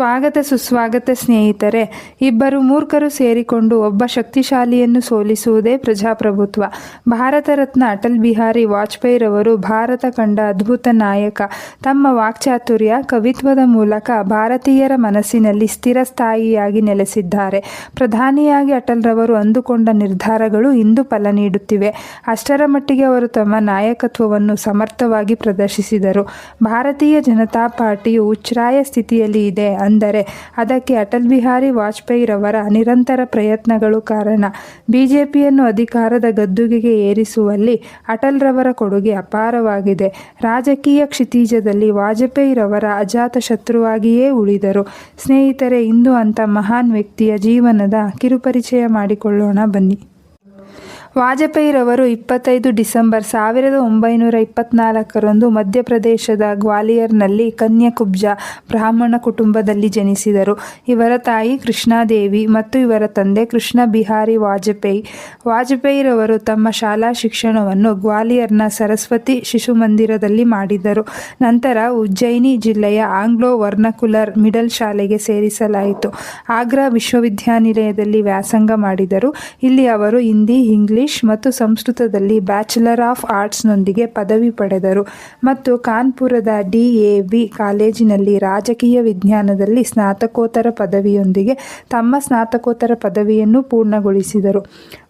ಸ್ವಾಗತ ಸುಸ್ವಾಗತ ಸ್ನೇಹಿತರೆ, ಇಬ್ಬರು ಮೂರ್ಖರು ಸೇರಿಕೊಂಡು ಒಬ್ಬ ಶಕ್ತಿಶಾಲಿಯನ್ನು ಸೋಲಿಸುವುದೇ ಪ್ರಜಾಪ್ರಭುತ್ವ. ಭಾರತ ರತ್ನ ಅಟಲ್ ಬಿಹಾರಿ ವಾಜಪೇಯಿರವರು ಭಾರತ ಕಂಡ ಅದ್ಭುತ ನಾಯಕ. ತಮ್ಮ ವಾಕ್ಚಾತುರ್ಯ ಕವಿತ್ವದ ಮೂಲಕ ಭಾರತೀಯರ ಮನಸ್ಸಿನಲ್ಲಿ ಸ್ಥಿರಸ್ಥಾಯಿಯಾಗಿ ನೆಲೆಸಿದ್ದಾರೆ. ಪ್ರಧಾನಿಯಾಗಿ ಅಟಲ್ರವರು ಅಂದುಕೊಂಡ ನಿರ್ಧಾರಗಳು ಇಂದು ಫಲ ನೀಡುತ್ತಿವೆ. ಅಷ್ಟರ ಮಟ್ಟಿಗೆ ಅವರು ತಮ್ಮ ನಾಯಕತ್ವವನ್ನು ಸಮರ್ಥವಾಗಿ ಪ್ರದರ್ಶಿಸಿದರು. ಭಾರತೀಯ ಜನತಾ ಪಾರ್ಟಿಯು ಉಚ್ಛ್ರಾಯ ಸ್ಥಿತಿಯಲ್ಲಿ ಇದೆ ಅಂದರೆ ಅದಕ್ಕೆ ಅಟಲ್ ಬಿಹಾರಿ ವಾಜಪೇಯಿರವರ ನಿರಂತರ ಪ್ರಯತ್ನಗಳು ಕಾರಣ. ಬಿಜೆಪಿಯನ್ನು ಅಧಿಕಾರದ ಗದ್ದುಗೆಗೆ ಏರಿಸುವಲ್ಲಿ ಅಟಲ್ರವರ ಕೊಡುಗೆ ಅಪಾರವಾಗಿದೆ. ರಾಜಕೀಯ ಕ್ಷಿತಿಜದಲ್ಲಿ ವಾಜಪೇಯಿರವರ ಅಜಾತ ಶತ್ರುವಾಗಿಯೇ ಉಳಿದರು. ಸ್ನೇಹಿತರೆ, ಇಂದು ಅಂಥ ಮಹಾನ್ ವ್ಯಕ್ತಿಯ ಜೀವನದ ಕಿರುಪರಿಚಯ ಮಾಡಿಕೊಳ್ಳೋಣ ಬನ್ನಿ. ವಾಜಪೇಯಿರವರು ಇಪ್ಪತ್ತೈದು ಡಿಸೆಂಬರ್ ಸಾವಿರದ ಒಂಬೈನೂರ ಇಪ್ಪತ್ನಾಲ್ಕರಂದು ಮಧ್ಯಪ್ರದೇಶದ ಗ್ವಾಲಿಯರ್ನಲ್ಲಿ ಕನ್ಯಕುಬ್ಜ ಬ್ರಾಹ್ಮಣ ಕುಟುಂಬದಲ್ಲಿ ಜನಿಸಿದರು. ಇವರ ತಾಯಿ ಕೃಷ್ಣಾದೇವಿ ಮತ್ತು ಇವರ ತಂದೆ ಕೃಷ್ಣ ಬಿಹಾರಿ ವಾಜಪೇಯಿ. ವಾಜಪೇಯಿರವರು ತಮ್ಮ ಶಾಲಾ ಶಿಕ್ಷಣವನ್ನು ಗ್ವಾಲಿಯರ್ನ ಸರಸ್ವತಿ ಶಿಶು ಮಂದಿರದಲ್ಲಿ ಮಾಡಿದರು. ನಂತರ ಉಜ್ಜಯಿನಿ ಜಿಲ್ಲೆಯ ಆಂಗ್ಲೋ ವರ್ನಕುಲರ್ ಮಿಡಲ್ ಶಾಲೆಗೆ ಸೇರಿಸಲಾಯಿತು. ಆಗ್ರಾ ವಿಶ್ವವಿದ್ಯಾನಿಲಯದಲ್ಲಿ ವ್ಯಾಸಂಗ ಮಾಡಿದರು. ಇಲ್ಲಿ ಅವರು ಹಿಂದಿ, ಇಂಗ್ಲಿಷ್ ಮತ್ತು ಸಂಸ್ಕೃತದಲ್ಲಿ ಬ್ಯಾಚುಲರ್ ಆಫ್ ಆರ್ಟ್ಸ್ನೊಂದಿಗೆ ಪದವಿ ಪಡೆದರು ಮತ್ತು ಕಾನ್ಪುರದ ಡಿ ಎ ಬಿ ಕಾಲೇಜಿನಲ್ಲಿ ರಾಜಕೀಯ ವಿಜ್ಞಾನದಲ್ಲಿ ಸ್ನಾತಕೋತ್ತರ ಪದವಿಯೊಂದಿಗೆ ತಮ್ಮ ಸ್ನಾತಕೋತ್ತರ ಪದವಿಯನ್ನು ಪೂರ್ಣಗೊಳಿಸಿದರು.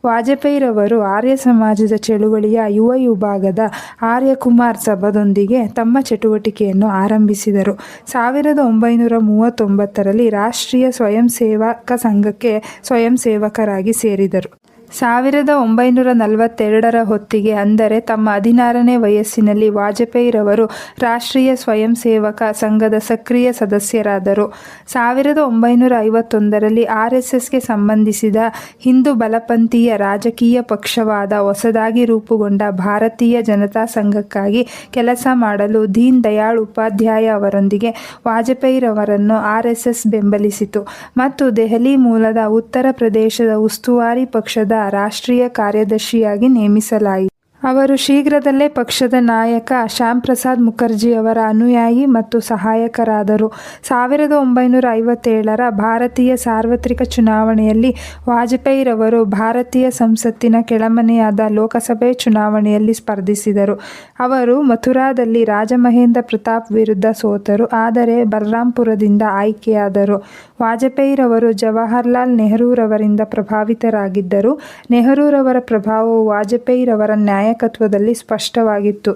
ವಾಜಪೇಯಿರವರು ಆರ್ಯ ಸಮಾಜದ ಚಳುವಳಿಯ ಯುವ ವಿಭಾಗದ ಆರ್ಯಕುಮಾರ್ ಸಭಾದೊಂದಿಗೆ ತಮ್ಮ ಚಟುವಟಿಕೆಯನ್ನು ಆರಂಭಿಸಿದರು. ಸಾವಿರದ ಒಂಬೈನೂರ ಮೂವತ್ತೊಂಬತ್ತರಲ್ಲಿ ರಾಷ್ಟ್ರೀಯ ಸ್ವಯಂ ಸೇವಕ ಸಂಘಕ್ಕೆ ಸ್ವಯಂ ಸೇವಕರಾಗಿ ಸೇರಿದರು. ಸಾವಿರದ ಒಂಬೈನೂರ ನಲವತ್ತೆರಡರ ಹೊತ್ತಿಗೆ ಅಂದರೆ ತಮ್ಮ ಹದಿನಾರನೇ ವಯಸ್ಸಿನಲ್ಲಿ ವಾಜಪೇಯಿರವರು ರಾಷ್ಟ್ರೀಯ ಸ್ವಯಂ ಸೇವಕ ಸಂಘದ ಸಕ್ರಿಯ ಸದಸ್ಯರಾದರು. ಸಾವಿರದ ಒಂಬೈನೂರ ಐವತ್ತೊಂದರಲ್ಲಿ ಆರ್ ಎಸ್ ಎಸ್ಗೆ ಸಂಬಂಧಿಸಿದ ಹಿಂದೂ ಬಲಪಂಥೀಯ ರಾಜಕೀಯ ಪಕ್ಷವಾದ ಹೊಸದಾಗಿ ರೂಪುಗೊಂಡ ಭಾರತೀಯ ಜನತಾ ಸಂಘಕ್ಕಾಗಿ ಕೆಲಸ ಮಾಡಲು ದೀನ್ ದಯಾಳ್ ಉಪಾಧ್ಯಾಯ ಅವರೊಂದಿಗೆ ವಾಜಪೇಯಿರವರನ್ನು ಆರ್ ಎಸ್ ಎಸ್ ಬೆಂಬಲಿಸಿತು. ಮತ್ತು ದೆಹಲಿ ಮೂಲದ ಉತ್ತರ ಪ್ರದೇಶದ ಉಸ್ತುವಾರಿ ಪಕ್ಷದ ರಾಷ್ಟ್ರೀಯ ಕಾರ್ಯದರ್ಶಿಯಾಗಿ ನೇಮಿಸಲಾಯಿತು. ಅವರು ಶೀಘ್ರದಲ್ಲೇ ಪಕ್ಷದ ನಾಯಕ ಶ್ಯಾಮ್ ಪ್ರಸಾದ್ ಮುಖರ್ಜಿ ಅವರ ಅನುಯಾಯಿ ಮತ್ತು ಸಹಾಯಕರಾದರು. ಸಾವಿರದ ಒಂಬೈನೂರ ಐವತ್ತೇಳರ ಭಾರತೀಯ ಸಾರ್ವತ್ರಿಕ ಚುನಾವಣೆಯಲ್ಲಿ ವಾಜಪೇಯಿರವರು ಭಾರತೀಯ ಸಂಸತ್ತಿನ ಕೆಳಮನೆಯಾದ ಲೋಕಸಭೆ ಚುನಾವಣೆಯಲ್ಲಿ ಸ್ಪರ್ಧಿಸಿದರು. ಅವರು ಮಥುರಾದಲ್ಲಿ ರಾಜಮಹೇಂದ್ರ ಪ್ರತಾಪ್ ವಿರುದ್ಧ ಸೋತರು, ಆದರೆ ಬಲರಾಂಪುರದಿಂದ ಆಯ್ಕೆಯಾದರು. ವಾಜಪೇಯಿರವರು ಜವಾಹರ್ಲಾಲ್ ನೆಹರೂರವರಿಂದ ಪ್ರಭಾವಿತರಾಗಿದ್ದರು. ನೆಹರೂರವರ ಪ್ರಭಾವವು ವಾಜಪೇಯಿರವರ ನಾಯಕತ್ವದಲ್ಲಿ ಸ್ಪಷ್ಟವಾಗಿತ್ತು.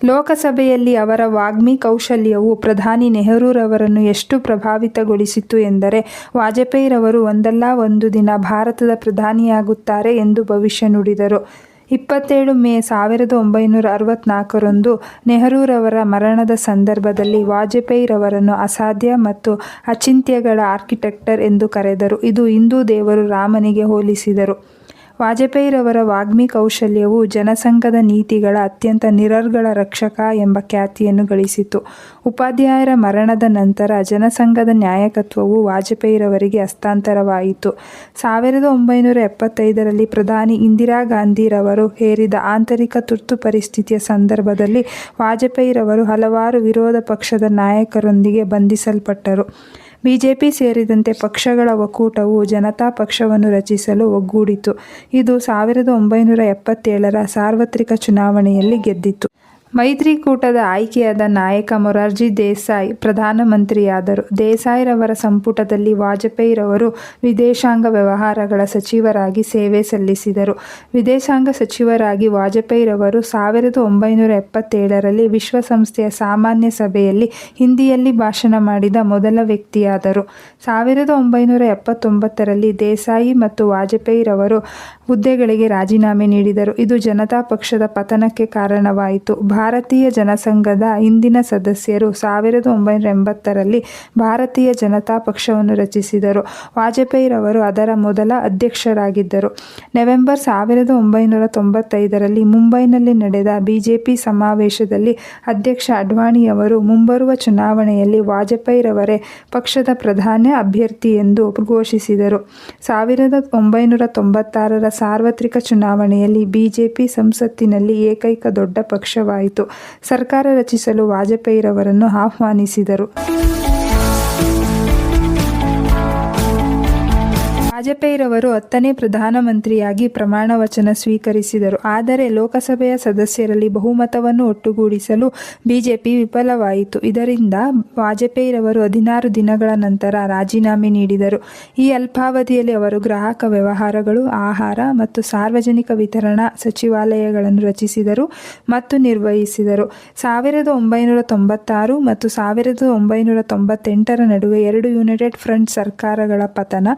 ಲೋಕಸಭೆಯಲ್ಲಿ ಅವರ ವಾಗ್ಮಿ ಕೌಶಲ್ಯವು ಪ್ರಧಾನಿ ನೆಹರೂರವರನ್ನು ಎಷ್ಟು ಪ್ರಭಾವಿತಗೊಳಿಸಿತು ಎಂದರೆ, ವಾಜಪೇಯಿರವರು ಒಂದಲ್ಲ ಒಂದು ದಿನ ಭಾರತದ ಪ್ರಧಾನಿಯಾಗುತ್ತಾರೆ ಎಂದು ಭವಿಷ್ಯ ನುಡಿದರು. ಇಪ್ಪತ್ತೇಳು ಮೇ ಸಾವಿರದ ಒಂಬೈನೂರ ಅರವತ್ನಾಲ್ಕರಂದು ನೆಹರೂರವರ ಮರಣದ ಸಂದರ್ಭದಲ್ಲಿ ವಾಜಪೇಯಿರವರನ್ನು ಅಸಾಧ್ಯ ಮತ್ತು ಅಚಿಂತ್ಯಗಳ ಆರ್ಕಿಟೆಕ್ಟರ್ ಎಂದು ಕರೆದರು. ಇದು ಹಿಂದೂ ದೇವರು ರಾಮನಿಗೆ ಹೋಲಿಸಿದರು. ವಾಜಪೇಯಿರವರ ವಾಗ್ಮಿ ಕೌಶಲ್ಯವು ಜನಸಂಘದ ನೀತಿಗಳ ಅತ್ಯಂತ ನಿರರ್ಗಳ ರಕ್ಷಕ ಎಂಬ ಖ್ಯಾತಿಯನ್ನು ಗಳಿಸಿತು. ಉಪಾಧ್ಯಾಯರ ಮರಣದ ನಂತರ ಜನಸಂಘದ ನ್ಯಾಯಕತ್ವವು ವಾಜಪೇಯಿರವರಿಗೆ ಹಸ್ತಾಂತರವಾಯಿತು. ಸಾವಿರದ ಒಂಬೈನೂರ ಎಪ್ಪತ್ತೈದರಲ್ಲಿ ಪ್ರಧಾನಿ ಇಂದಿರಾ ಗಾಂಧಿರವರು ಹೇರಿದ ಆಂತರಿಕ ತುರ್ತು ಪರಿಸ್ಥಿತಿಯ ಸಂದರ್ಭದಲ್ಲಿ ವಾಜಪೇಯಿರವರು ಹಲವಾರು ವಿರೋಧ ಪಕ್ಷದ ನಾಯಕರೊಂದಿಗೆ ಬಂಧಿಸಲ್ಪಟ್ಟರು. ಬಿಜೆಪಿ ಸೇರಿದಂತೆ ಪಕ್ಷಗಳ ಒಕ್ಕೂಟವು ಜನತಾ ಪಕ್ಷವನ್ನು ರಚಿಸಲು ಒಗ್ಗೂಡಿತು. ಇದು ಸಾವಿರದ ಒಂಬೈನೂರ ಎಪ್ಪತ್ತೇಳರ ಸಾರ್ವತ್ರಿಕ ಚುನಾವಣೆಯಲ್ಲಿ ಗೆದ್ದಿತು ಮೈತ್ರಿಕೂಟದ ಆಯ್ಕೆಯಾದ ನಾಯಕ ಮೊರಾರ್ಜಿ ದೇಸಾಯಿ ಪ್ರಧಾನಮಂತ್ರಿಯಾದರು. ದೇಸಾಯಿರವರ ಸಂಪುಟದಲ್ಲಿ ವಾಜಪೇಯಿರವರು ವಿದೇಶಾಂಗ ವ್ಯವಹಾರಗಳ ಸಚಿವರಾಗಿ ಸೇವೆ ಸಲ್ಲಿಸಿದರು. ವಿದೇಶಾಂಗ ಸಚಿವರಾಗಿ ವಾಜಪೇಯಿರವರು ಸಾವಿರದ ಒಂಬೈನೂರ ಎಪ್ಪತ್ತೇಳರಲ್ಲಿ ವಿಶ್ವಸಂಸ್ಥೆಯ ಸಾಮಾನ್ಯ ಸಭೆಯಲ್ಲಿ ಹಿಂದಿಯಲ್ಲಿ ಭಾಷಣ ಮಾಡಿದ ಮೊದಲ ವ್ಯಕ್ತಿಯಾದರು. ಸಾವಿರದ ಒಂಬೈನೂರ ಎಪ್ಪತ್ತೊಂಬತ್ತರಲ್ಲಿ ದೇಸಾಯಿ ಮತ್ತು ವಾಜಪೇಯಿರವರು ಹುದ್ದೆಗಳಿಗೆ ರಾಜೀನಾಮೆ ನೀಡಿದರು. ಇದು ಜನತಾ ಪಕ್ಷದ ಪತನಕ್ಕೆ ಕಾರಣವಾಯಿತು. ಭಾರತೀಯ ಜನಸಂಘದ ಇಂದಿನ ಸದಸ್ಯರು ಸಾವಿರದ ಒಂಬೈನೂರ ಎಂಬತ್ತರಲ್ಲಿ ಭಾರತೀಯ ಜನತಾ ಪಕ್ಷವನ್ನು ರಚಿಸಿದರು. ವಾಜಪೇಯಿರವರು ಅದರ ಮೊದಲ ಅಧ್ಯಕ್ಷರಾಗಿದ್ದರು. ನವೆಂಬರ್ ಸಾವಿರದ ಒಂಬೈನೂರ ತೊಂಬತ್ತೈದರಲ್ಲಿ ಮುಂಬೈನಲ್ಲಿ ನಡೆದ ಬಿಜೆಪಿ ಸಮಾವೇಶದಲ್ಲಿ ಅಧ್ಯಕ್ಷ ಅಡ್ವಾಣಿಯವರು ಮುಂಬರುವ ಚುನಾವಣೆಯಲ್ಲಿ ವಾಜಪೇಯಿರವರೇ ಪಕ್ಷದ ಪ್ರಧಾನ ಅಭ್ಯರ್ಥಿ ಎಂದು ಘೋಷಿಸಿದರು. ಸಾವಿರದ ಒಂಬೈನೂರ ತೊಂಬತ್ತಾರರ ಸಾರ್ವತ್ರಿಕ ಚುನಾವಣೆಯಲ್ಲಿ ಬಿಜೆಪಿ ಸಂಸತ್ತಿನಲ್ಲಿ ಏಕೈಕ ದೊಡ್ಡ ಪಕ್ಷವಾಯಿತು. ಸರ್ಕಾರ ರಚಿಸಲು ವಾಜಪೇಯಿರವರನ್ನು ಆಹ್ವಾನಿಸಿದರು. ವಾಜಪೇಯಿರವರು ಹತ್ತನೇ ಪ್ರಧಾನಮಂತ್ರಿಯಾಗಿ ಪ್ರಮಾಣ ವಚನ ಸ್ವೀಕರಿಸಿದರು. ಆದರೆ ಲೋಕಸಭೆಯ ಸದಸ್ಯರಲ್ಲಿ ಬಹುಮತವನ್ನು ಒಟ್ಟುಗೂಡಿಸಲು ಬಿಜೆಪಿ ವಿಫಲವಾಯಿತು. ಇದರಿಂದ ವಾಜಪೇಯಿರವರು ಹದಿನಾರು ದಿನಗಳ ನಂತರ ರಾಜೀನಾಮೆ ನೀಡಿದರು. ಈ ಅಲ್ಪಾವಧಿಯಲ್ಲಿ ಅವರು ಗ್ರಾಹಕ ವ್ಯವಹಾರಗಳು, ಆಹಾರ ಮತ್ತು ಸಾರ್ವಜನಿಕ ವಿತರಣಾ ಸಚಿವಾಲಯಗಳನ್ನು ರಚಿಸಿದರು ಮತ್ತು ನಿರ್ವಹಿಸಿದರು. ಸಾವಿರದ ಒಂಬೈನೂರ ತೊಂಬತ್ತಾರು ಮತ್ತು ಸಾವಿರದ ಒಂಬೈನೂರ ತೊಂಬತ್ತೆಂಟರ ನಡುವೆ ಎರಡು ಯುನೈಟೆಡ್ ಫ್ರಂಟ್ ಸರ್ಕಾರಗಳ ಪತನ,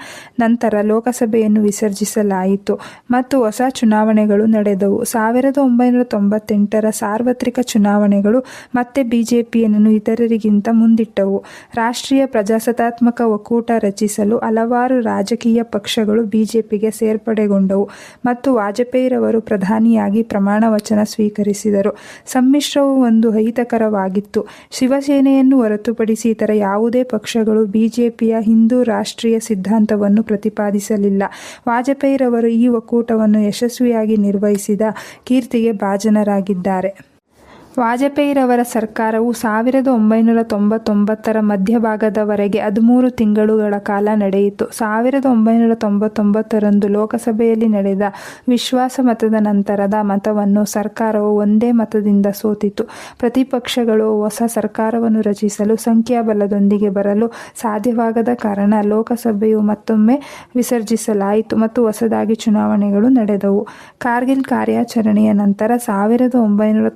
ನಂತರ ಲೋಕಸಭೆಯನ್ನು ವಿಸರ್ಜಿಸಲಾಯಿತು ಮತ್ತು ಹೊಸ ಚುನಾವಣೆಗಳು ನಡೆದವು. ಸಾವಿರದ ಒಂಬೈನೂರ ತೊಂಬತ್ತೆಂಟರ ಸಾರ್ವತ್ರಿಕ ಚುನಾವಣೆಗಳು ಮತ್ತೆ ಬಿಜೆಪಿಯನ್ನು ಇತರರಿಗಿಂತ ಮುಂದಿಟ್ಟವು. ರಾಷ್ಟ್ರೀಯ ಪ್ರಜಾಸತ್ತಾತ್ಮಕ ಒಕ್ಕೂಟ ರಚಿಸಲು ಹಲವಾರು ರಾಜಕೀಯ ಪಕ್ಷಗಳು ಬಿಜೆಪಿಗೆ ಸೇರ್ಪಡೆಗೊಂಡವು ಮತ್ತು ವಾಜಪೇಯಿರವರು ಪ್ರಧಾನಿಯಾಗಿ ಪ್ರಮಾಣ ವಚನ ಸ್ವೀಕರಿಸಿದರು. ಸಮ್ಮಿಶ್ರವು ಒಂದು ಅಹಿತಕರವಾಗಿತ್ತು. ಶಿವಸೇನೆಯನ್ನು ಹೊರತುಪಡಿಸಿ ಇತರ ಯಾವುದೇ ಪಕ್ಷಗಳು ಬಿಜೆಪಿಯ ಹಿಂದೂ ರಾಷ್ಟ್ರೀಯ ಸಿದ್ಧಾಂತವನ್ನು ಪ್ರತಿಪಾದಿಸಲಿಲ್ಲ ವಾಜಪೇಯಿರವರು ಈ ಒಕ್ಕೂಟವನ್ನು ಯಶಸ್ವಿಯಾಗಿ ನಿರ್ವಹಿಸಿದ ಕೀರ್ತಿಗೆ ಭಾಜನರಾಗಿದ್ದಾರೆ. ವಾಜಪೇಯಿರವರ ಸರ್ಕಾರವು ಸಾವಿರದ ಒಂಬೈನೂರ ತೊಂಬತ್ತೊಂಬತ್ತರ ಮಧ್ಯಭಾಗದವರೆಗೆ ಹದಿಮೂರು ತಿಂಗಳುಗಳ ಕಾಲ ನಡೆಯಿತು. ಸಾವಿರದ ಒಂಬೈನೂರ ತೊಂಬತ್ತೊಂಬತ್ತರಂದು ಲೋಕಸಭೆಯಲ್ಲಿ ನಡೆದ ವಿಶ್ವಾಸ ಮತದ ನಂತರದ ಮತವನ್ನು ಸರ್ಕಾರವು ಒಂದೇ ಮತದಿಂದ ಸೋತಿತು. ಪ್ರತಿಪಕ್ಷಗಳು ಹೊಸ ಸರ್ಕಾರವನ್ನು ರಚಿಸಲು ಸಂಖ್ಯಾಬಲದೊಂದಿಗೆ ಬರಲು ಸಾಧ್ಯವಾಗದ ಕಾರಣ ಲೋಕಸಭೆಯು ಮತ್ತೊಮ್ಮೆ ವಿಸರ್ಜಿಸಲಾಯಿತು ಮತ್ತು ಹೊಸದಾಗಿ ಚುನಾವಣೆಗಳು ನಡೆದವು. ಕಾರ್ಗಿಲ್ ಕಾರ್ಯಾಚರಣೆಯ ನಂತರ ಸಾವಿರದ ಒಂಬೈನೂರ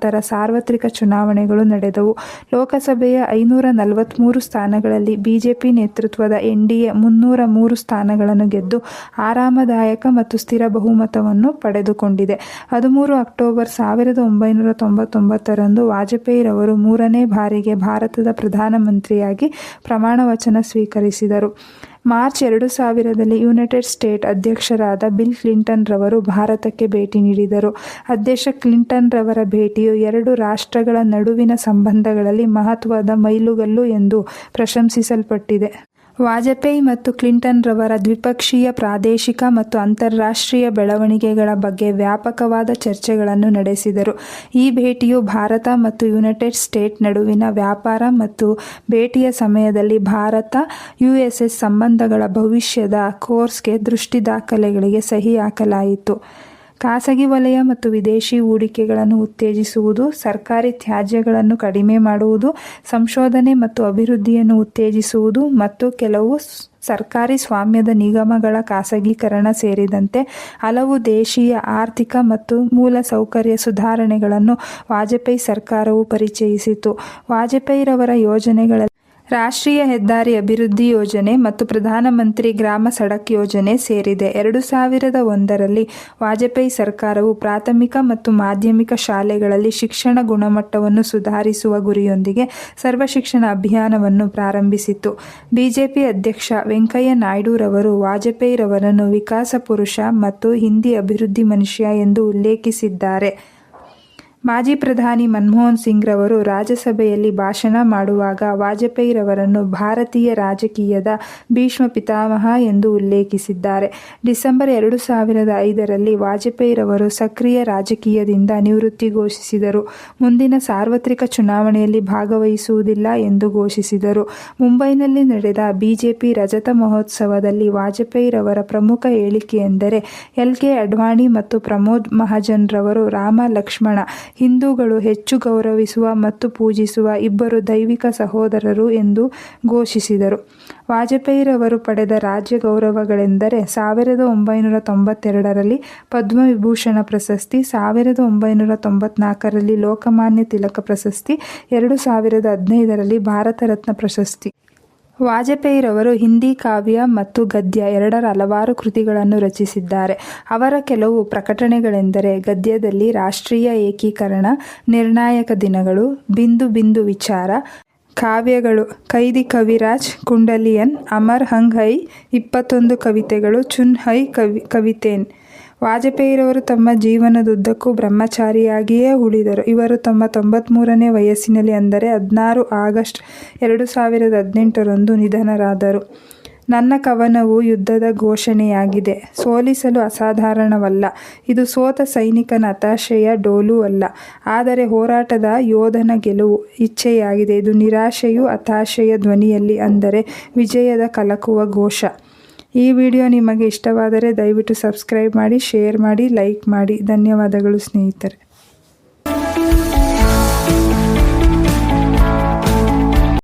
ತೊಂಬತ್ತೊಂಬತ್ತರ ಸಾರ್ವತ್ರಿಕ ಚುನಾವಣೆಗಳು ನಡೆದವು. ಲೋಕಸಭೆಯ ಐನೂರ ನಲವತ್ತ್ಮೂರು ಸ್ಥಾನಗಳಲ್ಲಿ ಬಿಜೆಪಿ ನೇತೃತ್ವದ ಎನ್ಡಿಎ ಮುನ್ನೂರ ಮೂರು ಸ್ಥಾನಗಳನ್ನು ಗೆದ್ದು ಆರಾಮದಾಯಕ ಮತ್ತು ಸ್ಥಿರ ಬಹುಮತವನ್ನು ಪಡೆದುಕೊಂಡಿದೆ. ಹದಿಮೂರು ಅಕ್ಟೋಬರ್ ಸಾವಿರದ ಒಂಬೈನೂರ ತೊಂಬತ್ತೊಂಬತ್ತರಂದು ವಾಜಪೇಯಿರವರು ಮೂರನೇ ಬಾರಿಗೆ ಭಾರತದ ಪ್ರಧಾನಮಂತ್ರಿಯಾಗಿ ಪ್ರಮಾಣ ವಚನ ಸ್ವೀಕರಿಸಿದರು. ಮಾರ್ಚ್ ಎರಡು ಸಾವಿರದಲ್ಲಿ ಯುನೈಟೆಡ್ ಸ್ಟೇಟ್ ಅಧ್ಯಕ್ಷರಾದ ಬಿಲ್ ಕ್ಲಿಂಟನ್ ರವರು ಭಾರತಕ್ಕೆ ಭೇಟಿ ನೀಡಿದರು. ಅಧ್ಯಕ್ಷ ಕ್ಲಿಂಟನ್ ರವರ ಭೇಟಿಯು ಎರಡು ರಾಷ್ಟ್ರಗಳ ನಡುವಿನ ಸಂಬಂಧಗಳಲ್ಲಿ ಮಹತ್ವದ ಮೈಲುಗಲ್ಲು ಎಂದು ಪ್ರಶಂಸಿಸಲ್ಪಟ್ಟಿದೆ. ವಾಜಪೇಯಿ ಮತ್ತು ಕ್ಲಿಂಟನ್ ರವರ ದ್ವಿಪಕ್ಷೀಯ ಪ್ರಾದೇಶಿಕ ಮತ್ತು ಅಂತಾರಾಷ್ಟ್ರೀಯ ಬೆಳವಣಿಗೆಗಳ ಬಗ್ಗೆ ವ್ಯಾಪಕವಾದ ಚರ್ಚೆಗಳನ್ನು ನಡೆಸಿದರು. ಈ ಭೇಟಿಯು ಭಾರತ ಮತ್ತು ಯುನೈಟೆಡ್ ಸ್ಟೇಟ್ ನಡುವಿನ ವ್ಯಾಪಾರ ಮತ್ತು ಭೇಟಿಯ ಸಮಯದಲ್ಲಿ ಭಾರತ, ಯುಎಸ್ಎಸ್ ಸಂಬಂಧಗಳ ಭವಿಷ್ಯದ ಕೋರ್ಸ್ಗೆ ದೃಷ್ಟಿ ದಾಖಲೆಗಳಿಗೆ ಸಹಿ ಹಾಕಲಾಯಿತು. ಖಾಸಗಿ ವಲಯ ಮತ್ತು ವಿದೇಶಿ ಹೂಡಿಕೆಗಳನ್ನು ಉತ್ತೇಜಿಸುವುದು, ಸರ್ಕಾರಿ ತ್ಯಾಜ್ಯಗಳನ್ನು ಕಡಿಮೆ ಮಾಡುವುದು, ಸಂಶೋಧನೆ ಮತ್ತು ಅಭಿವೃದ್ಧಿಯನ್ನು ಉತ್ತೇಜಿಸುವುದು ಮತ್ತು ಕೆಲವು ಸರ್ಕಾರಿ ಸ್ವಾಮ್ಯದ ನಿಗಮಗಳ ಖಾಸಗೀಕರಣ ಸೇರಿದಂತೆ ಹಲವು ದೇಶೀಯ ಆರ್ಥಿಕ ಮತ್ತು ಮೂಲಸೌಕರ್ಯ ಸುಧಾರಣೆಗಳನ್ನು ವಾಜಪೇಯಿ ಸರ್ಕಾರವು ಪರಿಚಯಿಸಿತು. ವಾಜಪೇಯಿರವರ ಯೋಜನೆಗಳ ರಾಷ್ಟ್ರೀಯ ಹೆದ್ದಾರಿ ಅಭಿವೃದ್ಧಿ ಯೋಜನೆ ಮತ್ತು ಪ್ರಧಾನಮಂತ್ರಿ ಗ್ರಾಮ ಸಡಕ್ ಯೋಜನೆ ಸೇರಿದೆ. ಎರಡು ಸಾವಿರದ ಒಂದರಲ್ಲಿ ವಾಜಪೇಯಿ ಸರ್ಕಾರವು ಪ್ರಾಥಮಿಕ ಮತ್ತು ಮಾಧ್ಯಮಿಕ ಶಾಲೆಗಳಲ್ಲಿ ಶಿಕ್ಷಣ ಗುಣಮಟ್ಟವನ್ನು ಸುಧಾರಿಸುವ ಗುರಿಯೊಂದಿಗೆ ಸರ್ವ ಶಿಕ್ಷಣ ಅಭಿಯಾನವನ್ನು ಪ್ರಾರಂಭಿಸಿತು ಬಿಜೆಪಿ ಅಧ್ಯಕ್ಷ ವೆಂಕಯ್ಯ ನಾಯ್ಡುರವರು ವಾಜಪೇಯಿರವರನ್ನು ವಿಕಾಸ ಪುರುಷ ಮತ್ತು ಹಿಂದಿ ಅಭಿವೃದ್ಧಿ ಮನುಷ್ಯ ಎಂದು ಉಲ್ಲೇಖಿಸಿದ್ದಾರೆ. ಮಾಜಿ ಪ್ರಧಾನಿ ಮನಮೋಹನ್ ಸಿಂಗ್ ರವರು ರಾಜ್ಯಸಭೆಯಲ್ಲಿ ಭಾಷಣ ಮಾಡುವಾಗ ವಾಜಪೇಯಿ ರವರನ್ನು ಭಾರತೀಯ ರಾಜಕೀಯದ ಭೀಷ್ಮ ಪಿತಾಮಹ ಎಂದು ಉಲ್ಲೇಖಿಸಿದ್ದಾರೆ. ಡಿಸೆಂಬರ್ ಎರಡು ಸಾವಿರದ ಐದರಲ್ಲಿ ವಾಜಪೇಯಿ ರವರು ಸಕ್ರಿಯ ರಾಜಕೀಯದಿಂದ ನಿವೃತ್ತಿ ಘೋಷಿಸಿದರು. ಮುಂದಿನ ಸಾರ್ವತ್ರಿಕ ಚುನಾವಣೆಯಲ್ಲಿ ಭಾಗವಹಿಸುವುದಿಲ್ಲ ಎಂದು ಘೋಷಿಸಿದರು. ಮುಂಬೈನಲ್ಲಿ ನಡೆದ ಬಿಜೆಪಿ ರಜತ ಮಹೋತ್ಸವದಲ್ಲಿ ವಾಜಪೇಯಿರವರ ಪ್ರಮುಖ ಹೇಳಿಕೆಯೆಂದರೆ ಎಲ್ ಕೆ ಅಡ್ವಾಣಿ ಮತ್ತು ಪ್ರಮೋದ್ ಮಹಾಜನ್ ರವರು ರಾಮ ಲಕ್ಷ್ಮಣ. ಹಿಂದೂಗಳು ಹೆಚ್ಚು ಗೌರವಿಸುವ ಮತ್ತು ಪೂಜಿಸುವ ಇಬ್ಬರು ದೈವಿಕ ಸಹೋದರರು ಎಂದು ಘೋಷಿಸಿದರು. ವಾಜಪೇಯಿರವರು ಪಡೆದ ರಾಜ್ಯ ಗೌರವಗಳೆಂದರೆ ಸಾವಿರದ ಒಂಬೈನೂರ ತೊಂಬತ್ತೆರಡರಲ್ಲಿ ಪದ್ಮವಿಭೂಷಣ ಪ್ರಶಸ್ತಿ, ಸಾವಿರದ ಒಂಬೈನೂರ ತೊಂಬತ್ನಾಲ್ಕರಲ್ಲಿ ಲೋಕಮಾನ್ಯ ತಿಲಕ ಪ್ರಶಸ್ತಿ, ಎರಡು ಸಾವಿರದ ಹದಿನೈದರಲ್ಲಿ ಭಾರತ ರತ್ನ ಪ್ರಶಸ್ತಿ. ವಾಜಪೇಯಿರವರು ಹಿಂದಿ ಕಾವ್ಯ ಮತ್ತು ಗದ್ಯ ಎರಡರ ಹಲವಾರು ಕೃತಿಗಳನ್ನು ರಚಿಸಿದ್ದಾರೆ. ಅವರ ಕೆಲವು ಪ್ರಕಟಣೆಗಳೆಂದರೆ ಗದ್ಯದಲ್ಲಿ ರಾಷ್ಟ್ರೀಯ ಏಕೀಕರಣ, ನಿರ್ಣಾಯಕ ದಿನಗಳು, ಬಿಂದು ಬಿಂದು ವಿಚಾರ, ಕಾವ್ಯಗಳು, ಕೈದಿ ಕವಿರಾಜ್, ಕುಂಡಲಿಯನ್, ಅಮರ್ ಹಂಗ್ ಹೈ, ಇಪ್ಪತ್ತೊಂದು ಕವಿತೆಗಳು, ಚುನ್ ಹೈ ಕವಿ, ಕವಿತೇನ್ ವಾಜಪೇಯಿರವರು ತಮ್ಮ ಜೀವನದುದ್ದಕ್ಕೂ ಬ್ರಹ್ಮಚಾರಿಯಾಗಿಯೇ ಉಳಿದರು. ಇವರು ತಮ್ಮ ತೊಂಬತ್ತ್ಮೂರನೇ ವಯಸ್ಸಿನಲ್ಲಿ ಅಂದರೆ ಹದಿನಾರು ಆಗಸ್ಟ್ ಎರಡು ಸಾವಿರದ ಹದಿನೆಂಟರಂದು ನಿಧನರಾದರು. ನನ್ನ ಕವನವು ಯುದ್ಧದ ಘೋಷಣೆಯಾಗಿದೆ. ಸೋಲಿಸಲು ಅಸಾಧಾರಣವಲ್ಲ. ಇದು ಸೋತ ಸೈನಿಕನ ಹತಾಶೆಯ ಡೋಲು ಅಲ್ಲ. ಆದರೆ ಹೋರಾಟದ ಯೋಧನ ಗೆಲುವು ಇಚ್ಛೆಯಾಗಿದೆ. ಇದು ನಿರಾಶೆಯು ಹತಾಶೆಯ ಧ್ವನಿಯಲ್ಲಿ ಅಂದರೆ ವಿಜಯದ ಕಲಕುವ ಘೋಷ. ಈ ವಿಡಿಯೋ ನಿಮಗೆ ಇಷ್ಟವಾದರೆ ದಯವಿಟ್ಟು ಸಬ್ಸ್ಕ್ರೈಬ್ ಮಾಡಿ ಶೇರ್ ಮಾಡಿ ಲೈಕ್ ಮಾಡಿ. ಧನ್ಯವಾದಗಳು ಸ್ನೇಹಿತರೆ.